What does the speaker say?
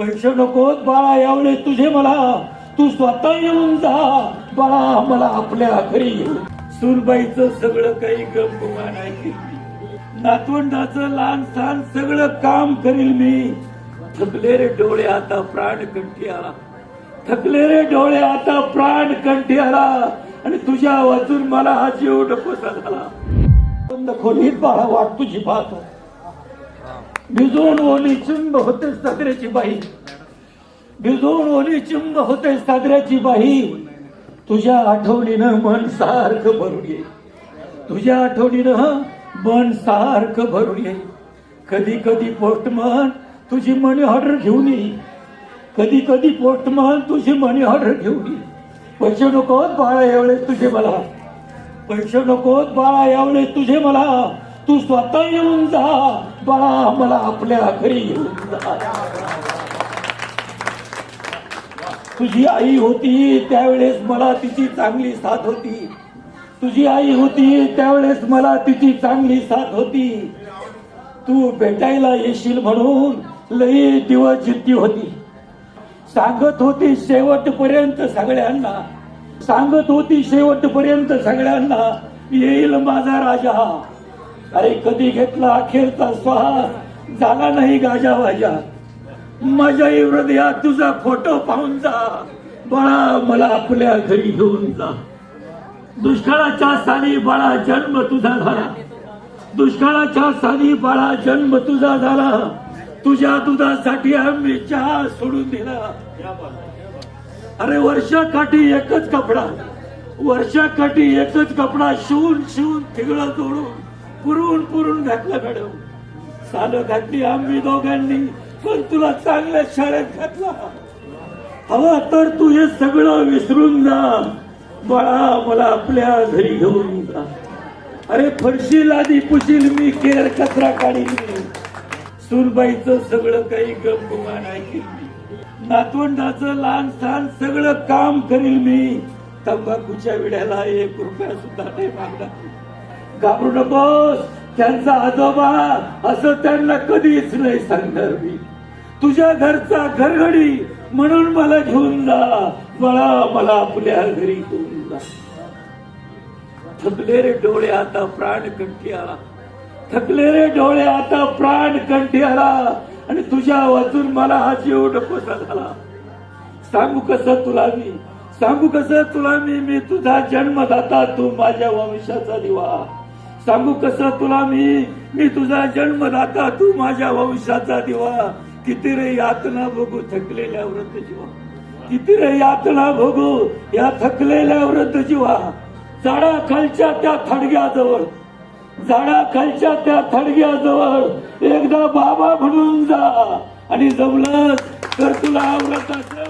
पैसे नकोत बाळा यावेळेस तुझे मला. तू स्वतः येऊन जा. बाळा मला आपल्या घरी सुनबाईच सगळं काही गमगुमान आहे नातवंडाचं लहान सहान सगळं काम करील मी. थकले रे डोळे आता प्राण कंठी आला थकले रे डोळे आता प्राण कंठी आला आणि तुझ्या वाचून मला हा जीव नकोसा झाला बंद खोलीत बाळा वाट तुझी पाहतो. भिजून ओली चिंब होते सागऱ्याची बाई. भिजून ओली चिंब होते सागऱ्याची बाई. तुझ्या आठवणीनं मन सारखं भरून ये. तुझ्या आठवणीनं मन सारखं भरून ये. कधी कधी पोस्टमन तुझी मनी ऑर्डर घेऊन ये. कधी कधी पोस्टमन तुझी मनी ऑर्डर घेऊन ये. पैसे नकोत बाळा यावेळेस तुझे मला. पैसे नकोत बाळा यावेळेस तुझे मला. तू स्वतः येऊन जा. बाळा मला आपल्या घरी घेऊन जा. तुझी आई होती त्यावेळेस मला तिची चांगली साथ होती. तुझी आई होती त्यावेळेस मला तिची चांगली साथ होती. तू भेटायला येशील म्हणून लई दिवस जिद्दी होती. सांगत होती शेवटपर्यंत सगळ्यांना. सांगत होती शेवटपर्यंत सगळ्यांना येईल माझा राजा. अरे कधी घेतला अखेरचा श्वास झाला नाही गाजा वाजा. माझ्या हृदयात तुझा फोटो पाहून जा. बाळा मला आपल्या घरी घेऊन जा. दुष्काळाच्या साली बाळा जन्म तुझा झाला. दुष्काळाच्या साली बाळा जन्म तुझा झाला. तुझ्या दुधासाठी आम्ही चहा सोडून दिला. अरे वर्षाकाठी एकच कपडा. वर्षाकाठी एकच कपडा शिवून शिवून तिगळं जोडून. पुरून पुरून घातलं मॅडम. सालं घातली आम्ही दोघांनी पण तुला चांगल्या शाळेत घातला. हवा तर तू हे सगळं विसरून जा. बाळा मला आपल्या घरी घेऊन जा. अरे फरशी लादी पुशील मी केर कचरा काढील मी. सगळं काही गमगुमान ऐकेल मी. नातवंडाचं लहान सहान सगळं काम करील मी. तंबाखूच्या विड्याला एक रुपया सुद्धा नाही मागणार. घाबरू नकोस. त्यांचा आजोबा असं त्यांना कधीच नाही सांगणार मी. तुझ्या घरचा घरघडी म्हणून मला घेऊन जा. मला मला आपल्या घरी घेऊन जा. थकले रे डोळे आता प्राण कंठी आला थकले रे डोळे आता प्राण कंठी आला आणि तुझ्या वाचून मला हा जीव नकोसा झाला सांगू कसं तुला मी? सांगू कसं तुला मी? मी तुझा जन्मदाता तू माझ्या वंशाचा दिवा. सांगू कसं तुला मी? मी तुझा जन्मदाता तू माझ्या वंशाचा दिवा. किती रे यातना बघू थकलेल्या वृद्ध जीवा किती रे यातना बघू या थकलेल्या वृद्ध जीवा झाडा खालच्या त्या थडग्याजवळ. झाडा खालच्या त्या थडग्याजवळ. एकदा बाबा म्हणून जा आणि जमलं तर तुला व्रताचं